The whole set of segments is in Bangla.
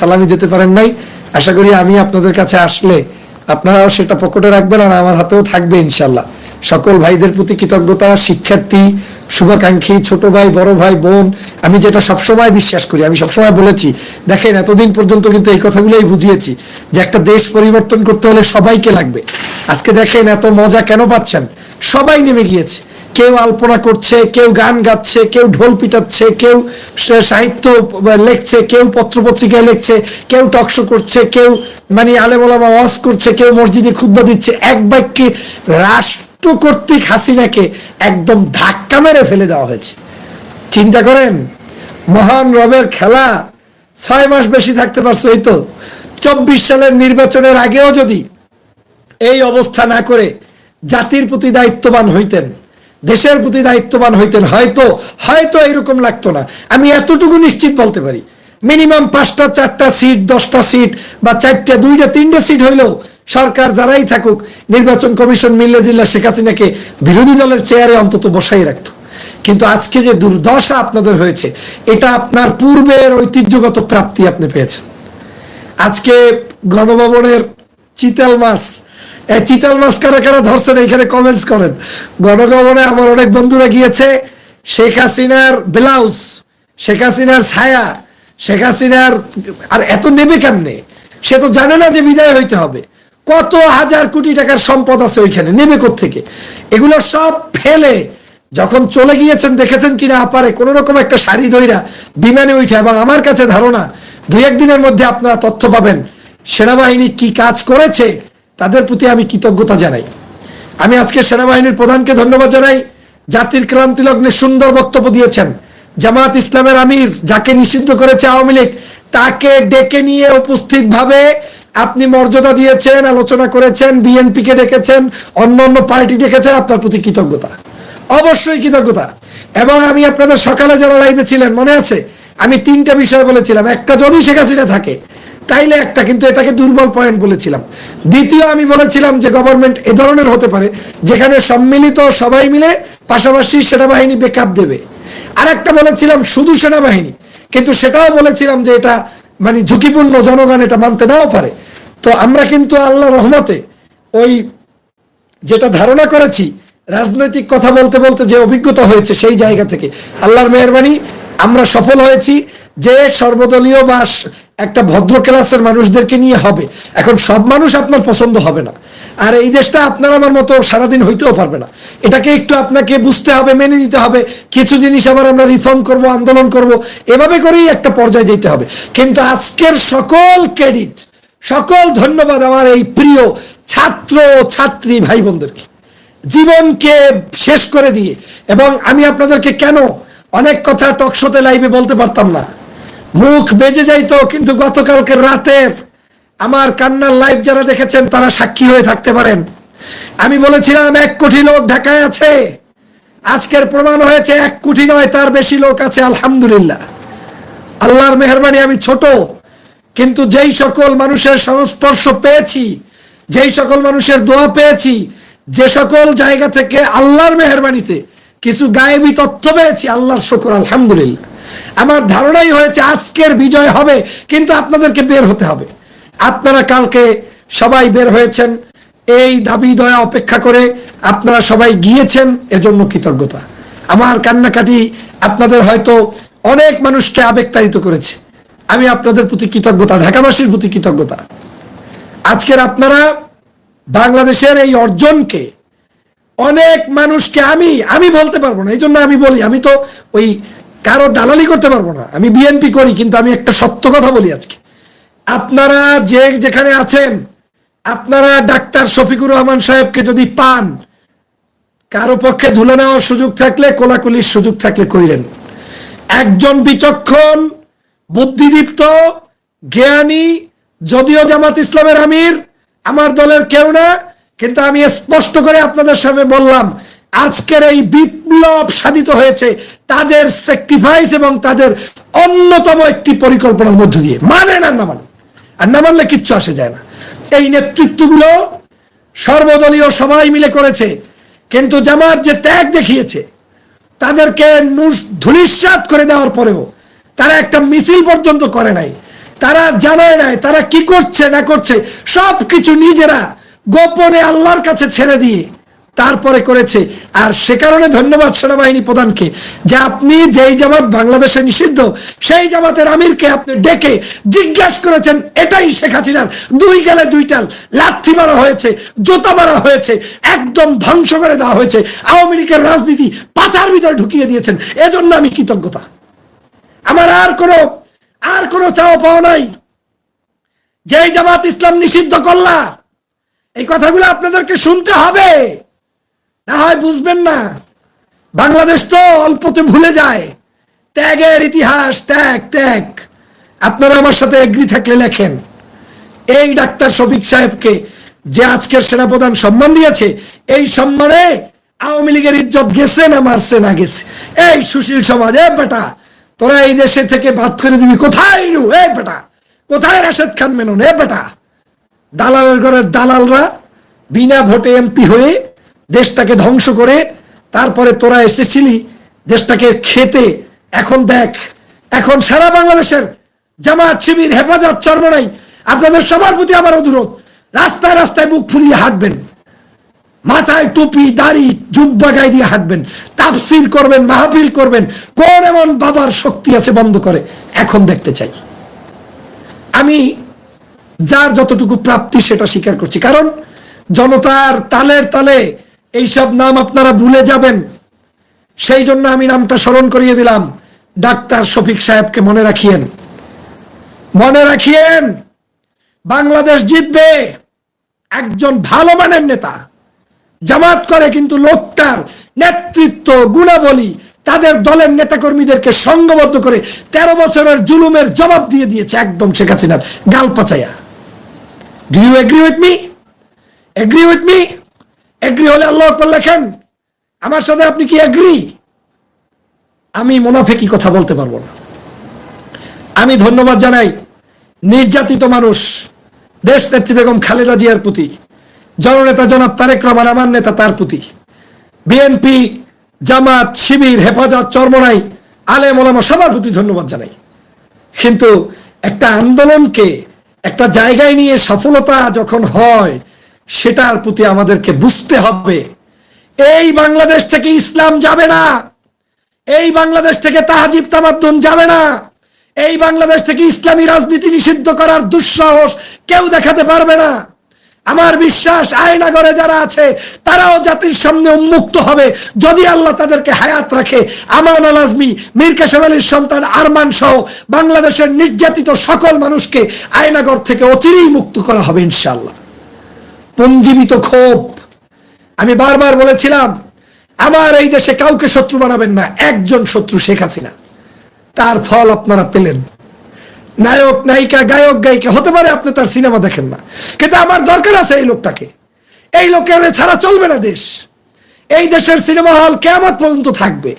সালামি দিতে পারেন নাই। আশা করি আমি আপনাদের কাছে আসলে আপনারাও সেটা পকেটে রাখবেন আর আমার হাতেও থাকবে ইনশাল্লাহ। সকল ভাইদের প্রতি কৃতজ্ঞতা, শিক্ষার্থী, শুভাকাঙ্ক্ষী, ছোট ভাই, বড় ভাই, বোন, আমি যেটা সবসময় বিশ্বাস করি, আমি সবসময় বলেছি, দেখেন এতদিন পর্যন্ত কিন্তু এই কথাগুলোই বুঝিয়েছি যে একটা দেশ পরিবর্তন করতে হলে সবাইকে লাগবে। আজকে দেখেন এত মজা কেন পাচ্ছেন? সবাই নেমে গিয়েছে। কেউ আলপনা করছে, কেউ গান গাচ্ছে, কেউ ঢোল পিটাচ্ছে, কেউ সাহিত্য লেখছে, কেউ পত্রপত্রিকায় লিখছে, কেউ টকশো করছে, কেউ মানে আলেমোলামা ওয়াজ করছে, কেউ মসজিদে খুদ্া দিচ্ছে। এক বাক্যে রাষ্ট্র কর্তৃক হাসিনাকে একদম ধাক্কা মেরে ফেলে দেওয়া হয়েছে। চিন্তা করেন, মহান রবের খেলা ছয় মাস বেশি থাকতে পারছ এই তো। চব্বিশ সালের নির্বাচনের আগেও যদি এই অবস্থা না করে জাতির প্রতি দায়িত্ববান হইতেন দেশের প্রতি দায়িত্ববান হইতেন, হয়তো হয়তো এরকম লাগতো না। আমি এতটুকু নিশ্চিত বলতে পারি। মিনিমাম পাঁচটা, চারটা সিট, দশটা সিট বা চারটা, দুইটা, তিনটা সিট হইলেও সরকার যারাই থাকুক, নির্বাচন কমিশন, মিল্লা জিল্লা, শেখ হাসিনাকে বিরোধী দলের চেয়ারে অন্তত বসাই রাখতো। কিন্তু আজকে যে দুর্দশা আপনাদের হয়েছে, এটা আপনার পূর্বের ঐতিহ্যগত প্রাপ্তি আপনি পেয়েছেন। আজকে গণভবনের চিতাল মাছ চিতাল মাছ কারা কারা ধরছেন? এখানে কমেন্টস করেন। গণগমনে আমার অনেক বন্ধুরা গিয়েছে। শেখ হাসিনার ব্লাউজ, শেখ হাসিনার ছায়া, শেখ হাসিনার আর এত নেবে কেমনে? সে তো জানে না যে বিদায় হইতে হবে। কত হাজার কোটি টাকার সম্পদ আছে ওইখানে, নেবে থেকে এগুলো সব ফেলে। যখন চলে গিয়েছেন, দেখেছেন কিনা আপারে, কোন রকম একটা শাড়ি ধইরা বিমানে উঠে, এবং আমার কাছে ধারণা, দুই একদিনের মধ্যে আপনারা তথ্য পাবেন। সেনাবাহিনী কি কাজ করেছে? তাদের প্রতি আমি কৃতজ্ঞতা জানাই। আমি আজকে সেনাবাহিনীর প্রধানকে ধন্যবাদ জানাই, জাতির ক্রান্তি লগ্নে সুন্দর বক্তব্য দিয়েছেন। জামাত ইসলামের আমির যাকে নিষিদ্ধ করেছে আওয়ামী লীগ, তাকে ডেকে নিয়ে উপস্থিতভাবে আপনি মর্যাদা দিয়েছেন, আলোচনা করেছেন বিএনপি কে ডেকেছেন, অন্য অন্য পার্টি ডেকেছেন, আপনার প্রতি কৃতজ্ঞতা। অবশ্যই কৃতজ্ঞতা। এবং আমি আপনাদের সকালে যারা লাইভে ছিলেন, মনে আছে? আমি তিনটা বিষয় বলেছিলাম। একটা যদি শেখ হাসিনা থাকে তাইলে একটা, কিন্তু এটাকে দুর্বল পয়েন্ট বলেছিলাম। দ্বিতীয় আমি বলেছিলাম যে গভর্নমেন্ট এ ধরনের হতে পারে, যেখানে সম্মিলিত সবাই মিলে পাশাপাশি সেনাবাহিনী বেকআপ দেবে। আর একটা বলেছিলাম শুধু সেনাবাহিনী, কিন্তু সেটাও বলেছিলাম যে এটা মানে ঝুঁকিপূর্ণ জনগণ এটা মানতে নাও পারে। তো আমরা কিন্তু আল্লাহ রহমতে ওই যেটা ধারণা করেছি, রাজনৈতিক কথা বলতে বলতে যে অভিজ্ঞতা হয়েছে সেই জায়গা থেকে, আল্লাহর মেহরবানি, আমরা সফল হয়েছি, যে সর্বদলীয় বা একটা ভদ্র ক্লাসের মানুষদেরকে নিয়ে হবে। এখন সব মানুষ আপনার পছন্দ হবে না। আর এই দেশটা আপনার আমার মতো সারাদিন হইতেও পারবে না। এটাকে একটু আপনাকে বুঝতে হবে, মেনে নিতে হবে। কিছু জিনিস আবার আমরা রিফর্ম করব, আন্দোলন করব, এভাবে করেই একটা পর্যায়ে যেতে হবে। কিন্তু আজকের সকল ক্রেডিট সকল ধন্যবাদ আমার এই প্রিয় ছাত্র ছাত্রী ভাই বোনদেরকে জীবনকে শেষ করে দিয়ে। এবং আমি আপনাদেরকে কেন অনেক কথা টকশোতে লাইভে বলতে পারতাম না। মুখ বেজে যাইতো, কিন্তু গতকালকে রাতের আমার কান্নার লাইভ যারা দেখেছেন, তারা সাক্ষী হয়ে থাকতে পারেন। আমি বলেছিলাম, এক কোটি লোক ঢাকায় আছে। আজকের প্রমাণ হয়েছে, এক কোটি নয়, তার বেশি লোক আছে, আলহামদুলিল্লাহ। আল্লাহর মেহরবানি, আমি ছোট, কিন্তু যেই সকল মানুষের সংস্পর্শ পেয়েছি, যেই সকল মানুষের দোয়া পেয়েছি, যে সকল জায়গা থেকে আল্লাহর মেহরবানিতে কিছু গায়েবী তথ্য পেয়েছি, আল্লাহর শকর, আলহামদুলিল্লাহ। আমার ধারণাই হয়েছে আজকের বিজয় হবে, কিন্তু আপনাদেরকে বের হতে হবে। আপনারা কালকে সবাই বের হয়েছেন। এই দাবি, দয়া অপেক্ষা করে আপনারা সবাই গিয়েছেন, এজন্য কৃতজ্ঞতা। আমার কান্নাকাটি আপনাদের হয়তো অনেক মানুষকে আবেগতাড়িত করেছে। আমি আপনাদের প্রতি কৃতজ্ঞতা, ঢাকাবাসীর প্রতি কৃতজ্ঞতা। আজকের আপনারা বাংলাদেশের এই অর্জনকে অনেক মানুষকে আমি আমি বলতে পারব না, এই জন্য আমি বলি, আমি তো ওই কারও দালালি করতে পারব না। আমি বিএনপি করি, কিন্তু আমি একটা সত্য কথা বলি আজকে। আপনারা যে যেখানে আছেন, আপনারা ডাক্তার শফিকুর রহমান সাহেবকে যদি পান, কারও পক্ষে ধুলে নেওয়ার সুযোগ থাকলে, কোলাকুলির সুযোগ থাকলে কইরেন। একজন বিচক্ষণ, বুদ্ধিদীপ্ত, জ্ঞানী, যদিও জামাত ইসলামের আমির, আমার দলের কেউ না, কিন্তু আমি স্পষ্ট করে আপনাদের সামনে বললাম আজকের এই বিপ্লব সাধিত হয়েছে তাদের স্যাক্রিফাইস এবং তাদের অন্যতম একটি পরিকল্পনার মধ্য দিয়ে। মানে আর না মানে। আর না মানলে কিচ্ছু আসে যায় না। এই নেতৃত্বগুলো সর্বদলীয় সবাই মিলে করেছে, কিন্তু জামাত যে ত্যাগ দেখিয়েছে, তাদেরকে ধূলিসাৎ করে দেওয়ার পরেও তারা একটা মিছিল পর্যন্ত করে নাই। তারা জানায় নাই, তারা কি করছে, না করছে সব কিছু নিজেরা গোপনে আল্লাহর কাছে ছেড়ে দিয়ে তারপরে করেছে। আর সে কারণে ধন্যবাদ সেনাবাহিনী প্রধানকে যে আপনি যেই জামাত বাংলাদেশে নিষিদ্ধ, সেই জামাতের আমিরকে আপনি ডেকে জিজ্ঞাসা করেছেন, এটাই শেখ হাসিনার দুই গেলে দুইটাল লাথি মারা হয়েছে, জোতা মারা হয়েছে, একদম ধ্বংস করে দেওয়া হয়েছে, আওয়ামী লীগের রাজনীতি পাচার ভিতরে ঢুকিয়ে দিয়েছেন। এজন্য আমি কৃতজ্ঞতা। আমার আর কোনো আর কোনো চাওয়া পাওয়া নাই। যেই জামাত ইসলাম নিষিদ্ধ করলা, এই কথাগুলো আপনাদেরকে শুনতে হবে। না হয় বুঝবেন না। বাংলাদেশ তো অল্পতে ভুলে যায়। ত্যাগের ইতিহাস, ত্যাগ ত্যাগ। আপনারা আমার সাথে এগ্রি থাকলে লেখেন। এই ডাক্তার শফিক সাহেবকে যে আজকের সেনাপ্রধান সম্মান দিয়েছে, এই সম্মানে আওয়ামী লীগের ইজ্জত গেছে না মারছে না গেছে? এই সুশীল সমাজ, এ বেটা, তোরা এই দেশে থেকে বাদ করে দিবি কোথায় এ বেটা, কোথায় রাশেদ খান মেনন? এ বেটা, দালালের ঘরের দালালরা বিনা ভোটে এমপি হয়ে দেশটাকে ধ্বংস করে, তারপরে তোরা এসেছিলি দেশটাকে খেতে। এখন দেখ, এখন সারা বাংলাদেশের জামাত শিবির হেফাজত চর্মনাই আপনাদের সবার প্রতি আমার অনুরোধ, রাস্তায় রাস্তায় মুখ ফুলিয়ে হাঁটবেন। মাথায় টুপি, দাড়ি, জুব্বা গায়ে দিয়ে হাঁটবেন। তাফসির করবেন, মাহফিল করবেন। কোন এমন বাবার শক্তি আছে বন্ধ করে, এখন দেখতে চাই। আমি যার যতটুকু প্রাপ্তি সেটা স্বীকার করছি। কারণ জনতার তালের তালে এইসব নাম আপনারা ভুলে যাবেন। সেই জন্য আমি নামটা স্মরণ করিয়ে দিলাম। ডাক্তার শফিক সাহেবকে মনে রাখিয়েন। মনে রাখিয়েন, বাংলাদেশ জিতবে। একজন ভালো মানের নেতা। জামাত করে কিন্তু লোকটার নেতৃত্ব, গুণাবলী তাদের দলের নেতাকর্মীদেরকে সংঘবদ্ধ করে তেরো বছরের জুলুমের জবাব দিয়ে দিয়েছে একদম শেখ হাসিনার গাল পাচাইয়া do you agree with me agree with me agree হলে আল্লাহ আকবার লেখেন। আমার সাথে আপনি কি এগ্রি আমি মোনাফেকি কথা বলতে পারব না। আমি ধন্যবাদ জানাই নির্যাতিত মানুষ দেশ নেত্রী বেগম খালেদা জিয়ার প্রতি, জননেতা জনাব তারেক রহমান, আমার নেতা তার প্রতি। বিএনপি জামাত, শিবির, হেফাজত, চরমনাই আলে ওলামা সবার প্রতি ধন্যবাদ জানাই। কিন্তু একটা আন্দোলনকে একটা জায়গায় নিয়ে সফলতা যখন হয় সেটার প্রতি আমাদেরকে বুঝতে হবে। এই বাংলাদেশ থেকে ইসলাম যাবে না। এই বাংলাদেশ থেকে তাহাজিব তামাদ্দুন যাবে না। এই বাংলাদেশ থেকে ইসলামী রাজনীতি নিষিদ্ধ করার দুঃসাহস কেউ দেখাতে পারবে না। আমার বিশ্বাস, আয়নাগরে যারা আছে, তারাও জাতির সামনে উন্মুক্ত হবে। যদি আল্লাহ তাদেরকে হায়াত রাখে, আমান আল আজমি, মীর কাসেম আলীর সন্তান আরমান সহ বাংলাদেশের নির্যাতিত সকল মানুষকে আয়নাগর থেকে অচিরেই মুক্ত করা হবে ইনশাল্লাহ পুঞ্জীবিত ক্ষোভ। আমি বারবার বলেছিলাম, আমার এই দেশে কাউকে শত্রু বানাবেন না, একজন শত্রু শেখ হাসিনা। তার ফল আপনারা পেলেন। নায়ক, নায়িকা, গায়ক, গায়িকা, হতে পারে আপনি তার সিনেমা দেখেন না। কিন্তু আমার দরকার আছে এই লোকটাকে। এই লোকের ছাড়া চলবে না দেশ। এই দেশের সিনেমা হল কেমন পর্যন্ত থাকবে।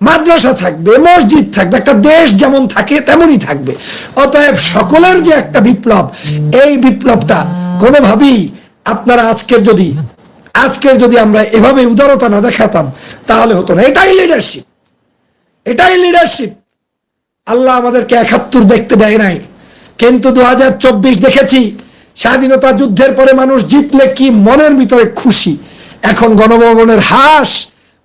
মাদ্রাসা থাকবে, মসজিদ থাকবে, একটা দেশ যেমন থাকে তেমনই থাকবে। অতএব সকলের যে একটা বিপ্লব, এই বিপ্লবটা কোনোভাবেই আপনারা আজকের যদি আজকের যদি আমরা এভাবে উদারতা না দেখাতাম, তাহলে হতো না। এটাই লিডারশিপ এটাই লিডারশিপ আল্লাহ আমাদেরকে একাত্তর দেখতে দেয় নাই। কিন্তু দু হাজার চব্বিশ দেখেছি, স্বাধীনতা যুদ্ধের পরে মানুষ জিতলে কি মনের ভিতরে খুশি। এখন গণভবনের হাঁস,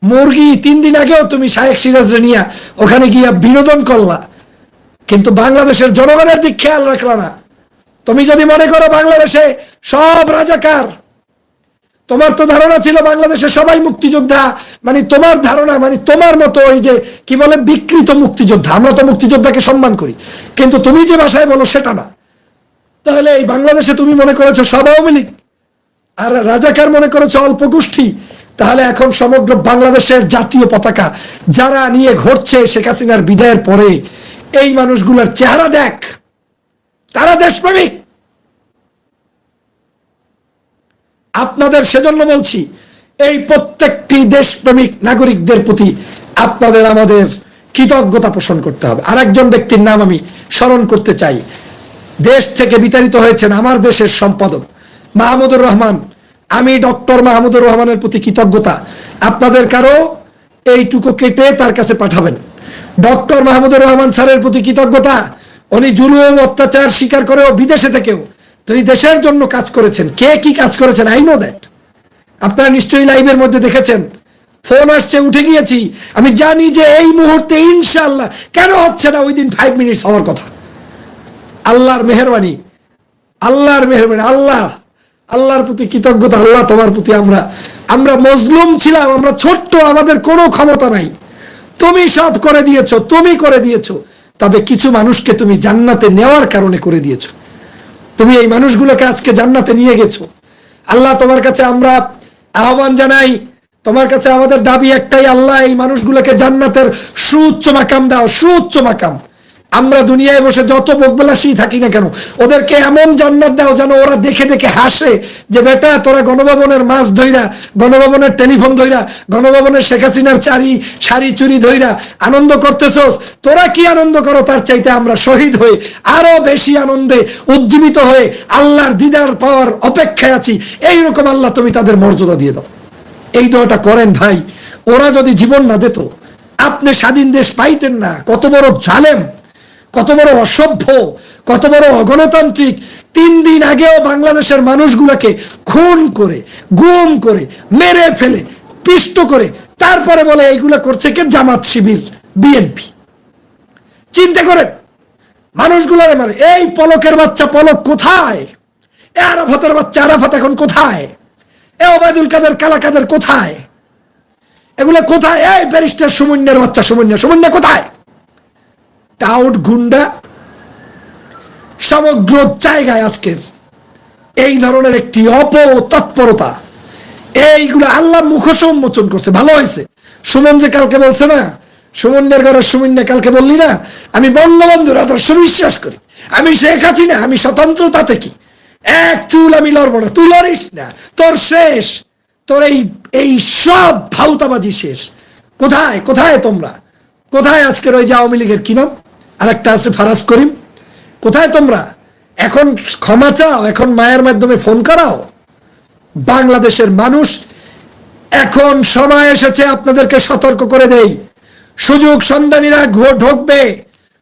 মুরগি তিন দিন আগেও তুমি শাহেক সিরাজরে নিয়া ওখানে গিয়া বিনোদন করলা। কিন্তু বাংলাদেশের জনগণের দিক খেয়াল রাখলা না। তুমি যদি মনে করো বাংলাদেশে সব রাজাকার, তোমার তো ধারণা ছিল বাংলাদেশে সবাই মুক্তিযোদ্ধা মানে তোমার ধারণা মানে তোমার মতো ওই যে, কি বলে, বিকৃত মুক্তিযোদ্ধা। আমরা তো মুক্তিযোদ্ধাকে সম্মান করি। কিন্তু তুমি যে ভাষায় বলো সেটা না। তাহলে এই বাংলাদেশে তুমি মনে করেছ সব আওয়ামী লীগ, আর রাজাকার মনে করেছ অল্প গোষ্ঠী। তাহলে এখন সমগ্র বাংলাদেশের জাতীয় পতাকা যারা নিয়ে ঘটছে শেখ হাসিনার বিদায়ের পরে, এই মানুষগুলোর চেহারা দেখ। দেশপ্রেমিক। আপনাদের সেজন্য বলছি, এই প্রত্যেকটি দেশপ্রেমিক নাগরিকদের প্রতি আপনাদের আমাদের কৃতজ্ঞতা পোষণ করতে হবে। আর একজন ব্যক্তির নাম আমি স্মরণ করতে চাই। দেশ থেকে বিতাড়িত হয়েছেন আমার দেশের সম্পাদক মাহমুদুর রহমান। আমি ডক্টর মাহমুদুর রহমানের প্রতি কৃতজ্ঞতা। আপনাদের কারও এইটুকু কেটে তার কাছে পাঠাবেন। ডক্টর মাহমুদুর রহমান স্যারের প্রতি কৃতজ্ঞতা। উনি জুলুম, অত্যাচার স্বীকার করেও বিদেশে থেকেও। তিনি দেশের জন্য কাজ করেছেন। কে কি কাজ করেছেন? আই নো দ্যাট আপনারা নিশ্চয়ই লাইভের মধ্যে দেখেছেন। ফোন আসছে, উঠে গিয়েছি। আমি জানি যে এই মুহূর্তে ইনশাআল্লাহ কেন হচ্ছে না ওই দিন ফাইভ মিনিটস হওয়ার কথা। আল্লাহর মেহরবানি। আল্লাহর মেহরবানি। আল্লাহ, আল্লাহর প্রতি কৃতজ্ঞতা, আল্লাহ তোমার প্রতি আমরা আমরা মজলুম ছিলাম, আমরা ছোট্ট, আমাদের কোনো ক্ষমতা নাই। তুমি সব করে দিয়েছ, তুমি করে দিয়েছ। তবে কিছু মানুষকে তুমি জান্নাতে নেওয়ার কারণে করে দিয়েছ। তুমি এই মানুষগুলোকে আজকে জান্নাতে নিয়ে গেছো। আল্লাহ তোমার কাছে আমরা আহ্বান জানাই, তোমার কাছে আমাদের দাবি একটাই, আল্লাহ এই মানুষগুলোকে জান্নাতের সুউচ্চ মাকাম দাও, সুউচ্চ মাকাম। আমরা দুনিয়ায় বসে যত বকবেলাসী থাকি না কেন, ওদেরকে এমন জান্নাত দাও যেন ওরা দেখে দেখে হাসে যে, বেটা, তোরা গণভবনের মাছ ধইরা, গণভবনের টেলিফোন ধইরা, গণভবনের শেখ হাসিনার চারি, শাড়ি চুরি ধইরা আনন্দ করতেছস, তোরা কি আনন্দ করো? তার চাইতে আমরা শহীদ হয়ে আরও বেশি আনন্দে উজ্জীবিত হয়ে আল্লাহর দিদার পাওয়ার অপেক্ষায় আছি। এইরকম আল্লাহ তুমি তাদের মর্যাদা দিয়ে দাও। এই দোয়াটা করেন ভাই, ওরা যদি জীবন না দিত, আপনি স্বাধীন দেশ পাইতেন না, কত বড় জালেম। কত বড় অসভ্য, কত বড় অগণতান্ত্রিক। তিন দিন আগেও বাংলাদেশের মানুষগুলোকে খুন করে, গুম করে, মেরে ফেলে, পিষ্ট করে, তারপরে বলে এইগুলা করছে কে? জামাত শিবির, বিএনপি। চিন্তা করেন, মানুষগুলোরে মারে, এই পলকের বাচ্চা পলক কোথায়? এ আরাফাতের বাচ্চা আরাফাত এখন কোথায়? এ ওবায়দুল কাদের, কালা কাদের কোথায়? এগুলো কোথায়? এই ব্যারিস্টার সুমন্যের বাচ্চা সুমন্য সুমন্য কোথায়? টাউট গুন্ডা সমগ্র জায়গায় আজকের এই ধরনের একটি অপ তৎপরতা এইগুলো আল্লাহ মুখোশ উন্মোচন করছে। ভালো হয়েছে। সুমন যে কালকে বলছে না, সুমনের ঘরের সুমন্য কালকে বললি না, আমি বঙ্গবন্ধুর আদর্শ বিশ্বাস করি। আমি শেখ হাসিনা, আমি স্বতন্ত্রতা কি এক চুল আমি লড়বো না। তুই লড়িস না। তোর শেষ। তোর এই এই সব ভাউতাবাজি শেষ। কোথায়? কোথায় তোমরা? কোথায় আজকের ওই যে আওয়ামী লীগের কি নাম? আর একটা আছে ফারাজ করিম। কোথায় তোমরা? এখন ক্ষমা চাও, এখন মায়ের মাধ্যমে ফোন করাও। বাংলাদেশের মানুষ এখন সময় এসেছে আপনাদেরকে সতর্ক করে দেই। সুযোগ সন্ধানীরা ঢুকবে,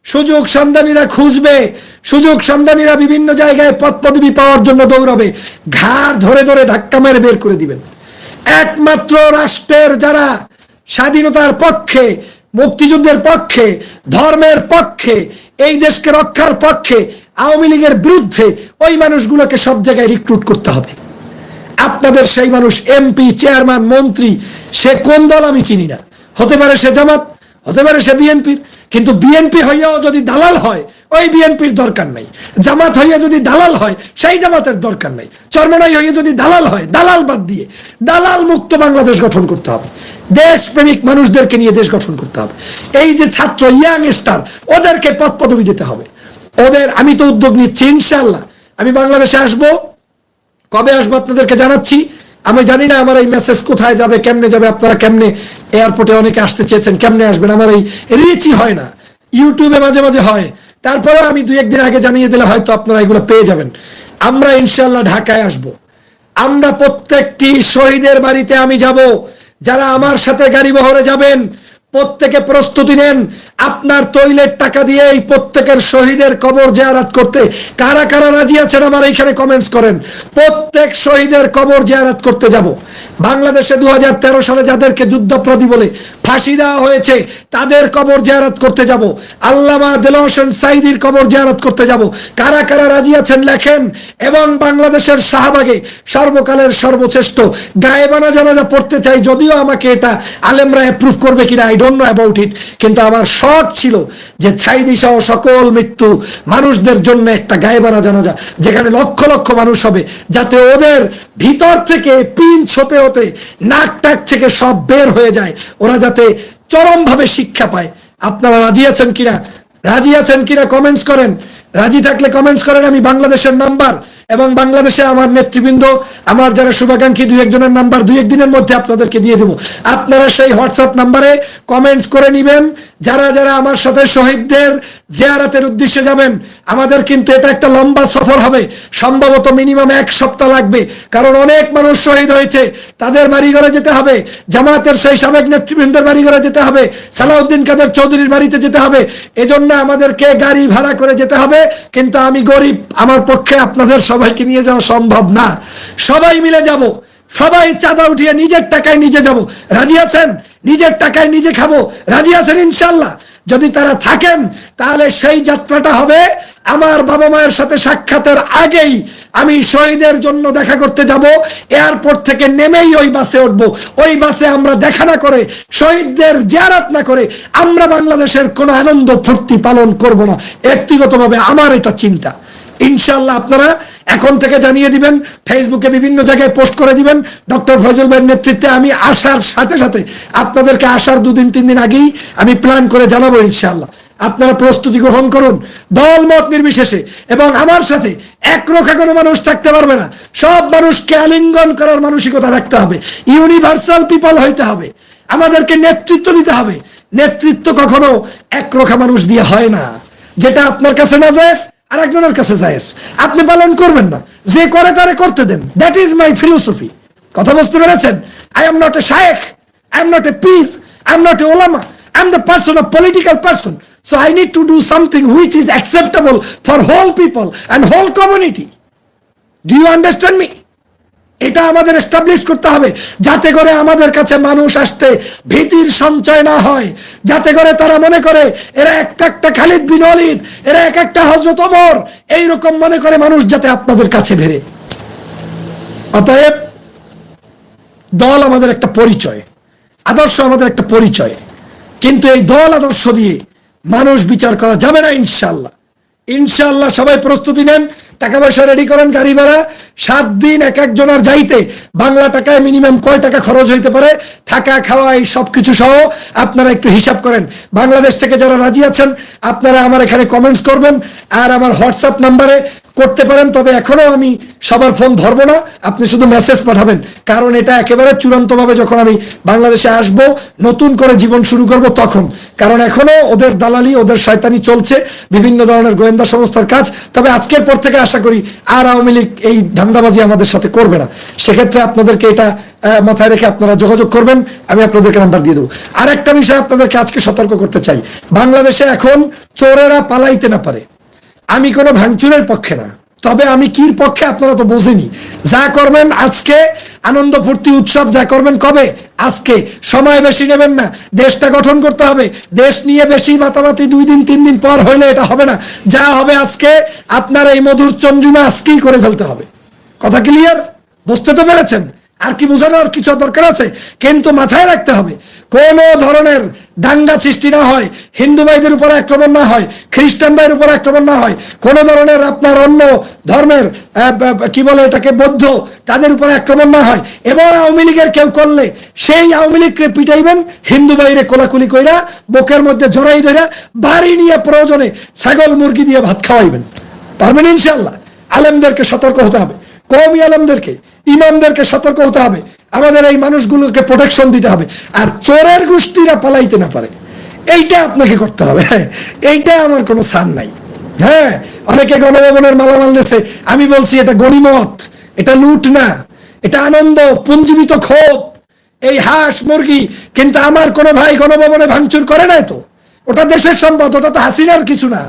সুযোগ সন্ধানীরা খুঁজবে, সুযোগ সন্ধানীরা বিভিন্ন জায়গায় পদ পদবি পাওয়ার জন্য দৌড়াবে। ঘাড় ধরে ধরে ধাক্কা মেরে বের করে দিবেন। একমাত্র রাষ্ট্রের যারা স্বাধীনতার পক্ষে মুক্তিযুদ্ধের পক্ষে, ধর্মের পক্ষে, এই দেশকে রক্ষার পক্ষে, আওয়ামী লীগের বিরুদ্ধে ওই মানুষগুলোকে সব জায়গায় রিক্রুট করতে হবে। আপনাদের সেই মানুষ এমপি চেয়ারম্যান মন্ত্রী, সে কোন দল আমি চিনি না। হতে পারে সে জামাত, হতে পারে সে বিএনপির কিন্তু বিএনপি হইয়াও যদি দালাল হয়, ওই বিএনপির দরকার নাই। জামাত হইয়া যদি দালাল হয়, সেই জামাতের দরকার নাই। চরমনাই হইয়া যদি দালাল হয়, দালাল বাদ দিয়ে দালাল মুক্ত বাংলাদেশ গঠন করতে হবে। দেশপ্রেমিক মানুষদেরকে নিয়ে দেশ গঠন করতে হবে। এই যে ছাত্র ইয়াং স্টার, ওদেরকে পদ পদবি দিতে হবে। ওদের, আমি তো উদ্যোগ নিচ্ছি ইনশাল্লাহ আমি বাংলাদেশে আসব। কবে আসব আপনাদেরকে জানাচ্ছি। আমি জানি না আমার এই মেসেজ কোথায় যাবে, কেমনে যাবে, আপনারা কেমনে এয়ারপোর্টে অনেকে আসতে চেয়েছেন, কেমনে আসবেন, আমার এই রিচই হয় না। ইউটিউবে মাঝে মাঝে হয়। তারপরে আমি দুই একদিন আগে জানিয়ে দিলে হয়তো আপনারা এগুলো পেয়ে যাবেন। আমরা ইনশাল্লাহ ঢাকায় আসব। আমরা প্রত্যেকটি শহীদের বাড়িতে আমি যাব। যারা আমার সাথে গাড়ি বহরে যাবেন প্রত্যেকে প্রস্তুতি নেন। আপনার তৈলের টাকা দিয়ে এই প্রত্যেকের শহীদের কবর জিয়ারাত করতে। কারা কারা রাজি আছেন আমার এইখানে কমেন্টস করেন। প্রত্যেক শহীদের কবর জিয়ারাত করতে যাব। বাংলাদেশে দু সালে যাদেরকে যুদ্ধপ্রদী বলে ফাঁসি দেওয়া হয়েছে, তাদের কবর জিয়ারাত করতে যাব। আল্লামা দেল হোসেন সাইদির কবর জিয়ারাত করতে যাব। কারা কারা রাজি আছেন লেখেন। এবং বাংলাদেশের শাহবাগে সর্বকালের সর্বশ্রেষ্ঠ গায়েবানা জানাজা পড়তে চাই, যদিও আমাকে এটা আলেমরা অ্যাপ্রুভ করবে কিনা আই নো অ্যাবাউট ইট কিন্তু আমার শখ ছিল যে ছাইদি সহ সকল মৃত্যু মানুষদের জন্য একটা গায়েবানা জানাজা, যেখানে লক্ষ লক্ষ মানুষ হবে, যাতে ওদের ভিতর থেকে পিঞ্চ হতে হতে নাক টাক থেকে সব বের হয়ে যায়। ওরা যাতে চরমভাবে শিক্ষা পায়। আপনারা রাজি আছেন কিনা? রাজি আছেন কিনা? কমেন্টস করেন। রাজি থাকলে কমেন্টস করেন, আমি বাংলাদেশের নাম্বার এবং বাংলাদেশে আমার নেতৃবৃন্দ, আমার যারা শুভাকাঙ্ক্ষী দুই একজনের নাম্বার, দুই একদিনের মধ্যে আপনাদেরকে দিয়ে দেবো। আপনারা সেই হোয়াটসঅ্যাপ নাম্বারে কমেন্টস করে নেবেন। যারা যারা আমার সাথে শহীদদের জিয়ারাতের উদ্দেশ্যে যাবেন, আমাদের কিন্তু এটা একটা লম্বা সফর হবে। সম্ভবত মিনিমাম এক সপ্তাহ লাগবে। কারণ অনেক মানুষ শহীদ হয়েছে। তাদের বাড়ি ঘরে যেতে হবে। জামাতের সেই সাবেক নেতৃবৃন্দের বাড়ি ঘরে যেতে হবে। সালাউদ্দিন কাদের চৌধুরীর বাড়িতে যেতে হবে। এজন্য আমাদেরকে গাড়ি ভাড়া করে যেতে হবে। কিন্তু আমি গরিব। আমার পক্ষে আপনাদের সবাইকে নিয়ে যাওয়া সম্ভব না। সবাই মিলে যাব। সবাই চাঁদা উঠিয়ে নিজের টাকায় নিজে যাব। রাজি আছেন? নিজের টাকায় নিজে খাব। রাজি আছেন ইনশাল্লাহ যদি তারা থাকেন, তাহলে সেই যাত্রাটা হবে আমার বাবা মায়ের সাথে সাক্ষাতের আগেই আমি শহীদের জন্য দেখা করতে যাব। এয়ারপোর্ট থেকে নেমেই ওই বাসে উঠব। ওই বাসে আমরা দেখা না করে, শহীদদের জিয়ারাত না করে আমরা বাংলাদেশের কোনো আনন্দ ফুর্তি পালন করব না। ব্যক্তিগতভাবে আমার এটা চিন্তা। ইনশাল্লাহ আপনারা এখন থেকে জানিয়ে দিবেন, ফেসবুকে বিভিন্ন জায়গায় পোস্ট করে দিবেন, ডক্টর ফজল ভাইয়ের নেতৃত্বে আমি আসার সাথে সাথে আপনাদেরকে আসার দুদিন, তিন দিন আগেই আমি প্ল্যান করে জানাব ইনশাল্লাহ আপনারা প্রস্তুতি গ্রহণ করুন দল মত নির্বিশেষে, এবং আমার সাথে একরোখা কোনো মানুষ থাকতে পারবে না। সব মানুষকে আলিঙ্গন করার মানসিকতা রাখতে হবে ইউনিভার্সাল পিপল হইতে হবে, আমাদেরকে নেতৃত্ব দিতে হবে। নেতৃত্ব কখনো একরোখা মানুষ দিয়ে হয় না। যেটা আপনার কাছে না যায় আর একজনের কাছে যায় আপনি পালন করবেন না। যে করে তারে করতে দেন। দ্যাট ইজ মাই ফিলোসফি কথা বুঝতে পেরেছেন? আই এম নট এ শায়েখ। আই এম নট এ পীর। আই এম নট এ ওলামা। I am the person of political person so I need to do something which is acceptable for whole people and whole community do you understand me এটা আমাদের এস্টাবলিশ করতে হবে। যাতে করে আমাদের কাছে মানুষ আসতে ভীতির সঞ্চয় না হয়। যাতে করে তারা মনে করে, এরা একটা একটা খালিদ বিন ওয়ালিদ, এরা এক একটা হজরত ওমর, এইরকম মনে করে মানুষ যাতে আপনাদের কাছে ভেরে অতএব দল আমাদের একটা পরিচয়, আদর্শ আমাদের একটা পরিচয়। কিন্তু এই দল আদর্শ দিয়ে মানুষ বিচার করা যাবে না ইনশাল্লাহ ইনশাল্লাহ সবাই প্রস্তুতি নেন, টাকা পয়সা রেডি করেন, গাড়ি ভাড়া। সাত দিন এক একজনের যাইতে বাংলা টাকায় মিনিমাম কয় টাকা খরচ হইতে পারে? থাকা, খাওয়া, এই সব কিছু সহ আপনারা একটু হিসাব করেন। বাংলাদেশ থেকে যারা রাজি আছেন, আপনারা আমার এখানে কমেন্টস করবেন। আর আমার হোয়াটসঅ্যাপ নাম্বারে করতে পারেন, তবে এখনও আমি সবার ফোন ধরবো না। আপনি শুধু মেসেজ পাঠাবেন। কারণ এটা একেবারে চূড়ান্তভাবে যখন আমি বাংলাদেশে আসব, নতুন করে জীবন শুরু করব তখন। কারণ এখনও ওদের দালালি, ওদের শয়তানি চলছে, বিভিন্ন ধরনের গোয়েন্দা সংস্থার কাজ। তবে আজকের পর থেকে আশা করি আর আওয়ামী লীগ এই ধান্দাবাজি আমাদের সাথে করবে না। সেক্ষেত্রে আপনাদেরকে এটা মাথায় রেখে আপনারা যোগাযোগ করবেন। আমি আপনাদেরকে নাম্বার দিয়ে দেবো। আর একটা বিষয় আপনাদেরকে আজকে সতর্ক করতে চাই। বাংলাদেশে এখন চোরেরা পালাইতে না পারে। আমি কোনো ভাঙচুরের পক্ষে না। তবে আমি কির পক্ষে আপনারা তো বোঝেনি। যা করবেন আজকে আনন্দ ফুর্তি উৎসব যা করবেন কবে? আজকে। সময় বেশি নেবেন না। দেশটা গঠন করতে হবে। দেশ নিয়ে বেশি মাতামাতি দুই দিন, তিন দিন পর হইলে এটা হবে না। যা হবে আজকে, আপনার এই মধুর চন্দ্রিমা আজকেই করে ফেলতে হবে। কথা ক্লিয়ার বুঝতে তো পেরেছেন? আর কি বোঝানোর কিছু দরকার আছে? কিন্তু মাথায় রাখতে হবে, কোন ধরনের দাঙ্গা সৃষ্টি না হয়, হিন্দু ভাইদের উপর আক্রমণ না হয়, খ্রিস্টান ভাইয়ের উপর আক্রমণ না হয়, কোন ধরনের আপনার অন্য ধর্মের কি বলে এটাকে, বৌদ্ধ, তাদের উপর আক্রমণ না হয়। এবং আওয়ামী লীগের কেউ করলে, সেই আওয়ামী লীগকে পিটাইবেন, হিন্দু বাইরে কোলাকুলি কইরা, বুকের মধ্যে জড়াই ধরে বাড়ি নিয়ে প্রয়োজনে ছাগল মুরগি দিয়ে ভাত খাওয়াইবেন। পারবেন ইনশাল্লাহ আলেমদেরকে সতর্ক হতে হবে। কৌমি আলেমদেরকে, ইমামদেরকে সতর্ক হতে হবে। আমাদের এই মানুষগুলোকে প্রোটেকশন দিতে হবে। আর চোরের গোষ্ঠীরা পালাইতে না পারে। এইটা আপনাকে করতে হবে। হ্যাঁ এইটা আমার কোনো সান নাই। হ্যাঁ অনেকে গণভবনের মালামাল দেশে আমি বলছি, এটা গণিমত, এটা লুট না। এটা আনন্দ পুঞ্জীবিত ক্ষোভ। এই হাঁস মুরগি, কিন্তু আমার কোনো ভাই গণভবনে ভাঙচুর করে নাই তো? ওটা দেশের সম্পদ, ওটা তো হাসিনার কিছু না।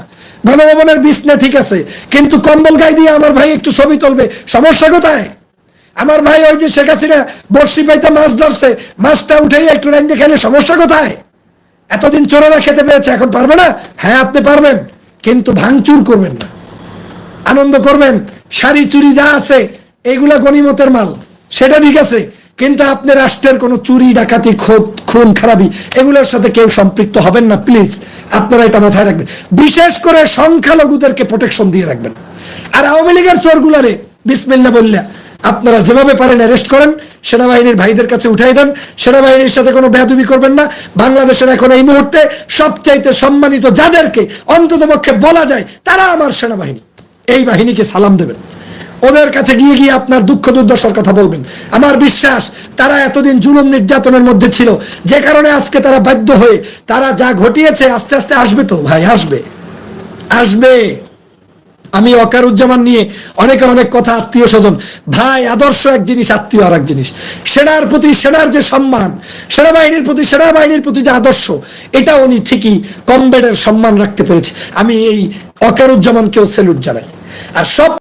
গণভবনের বিছনা ঠিক আছে, কিন্তু কম্বল গায়ে দিয়ে আমার ভাই একটু ছবি তুলবে, সমস্যা কোথায়? আমার ভাই ওই যে শেখ হাসিনা বর্ষি পাইতে মাছ ধরছে, মাছটা উঠেই একটু রাইন্দে খেলে সমস্যা কোথায়? এতদিন চোরেরা খেতে পেয়েছে, এখন পারবে না? হ্যাঁ আপনি পারবেন, কিন্তু ভাঙচুর করবেন না। আনন্দ করবেন, শাড়ি চুরি যা আছে, এগুলা গণিমতের মাল, সেটা ঠিক আছে কিন্তু আপনি রাষ্ট্রের কোনো চুরি, ডাকাতি খুন, খারাপি এগুলোর সাথে কেউ সম্পৃক্ত হবেন না। প্লিজ, আপনারা এটা মাথায় রাখবেন। বিশেষ করে সংখ্যালঘুদেরকে প্রোটেকশন দিয়ে রাখবেন। আর আওয়ামী লীগের চোরগুলারে বিসমিল্লা বললা, আপনারা যেভাবে পারেন অ্যারেস্ট করেন, সেনাবাহিনীর ভাইদের কাছে উঠাই দেন। সেনাবাহিনীর সাথে কোনো বেয়াদবি করবেন না। বাংলাদেশের এখন এই মুহূর্তে সবচাইতে সম্মানিত যাদেরকে অন্ততপক্ষে বলা যায়, তারা আমার সেনাবাহিনী। এই বাহিনীকে সালাম দেবেন। ওদের কাছে গিয়ে গিয়ে আপনার দুঃখ দুর্দশার কথা বলবেন। আমার বিশ্বাস, তারা এতদিন জুলুম নির্যাতনের মধ্যে ছিল, যে কারণে আজকে তারা বাধ্য হয়ে, তারা যা ঘটিয়েছে আস্তে আস্তে আসবে তো ভাই, আসবে। আসবে। আমি অকারুজ্জামান নিয়ে অনেকে অনেক কথা আত্মীয় স্বজন, ভাই, আদর্শ এক জিনিস, আত্মীয় আর এক জিনিস। সেনার প্রতি সেনার যে সম্মান, সেনাবাহিনীর প্রতি সেনাবাহিনীর প্রতি যে আদর্শ, এটা উনি ঠিকই কমবেডের সম্মান রাখতে পেরেছে। আমি এই অকারুজ্জামানকেও সেলুট জানাই। আর সব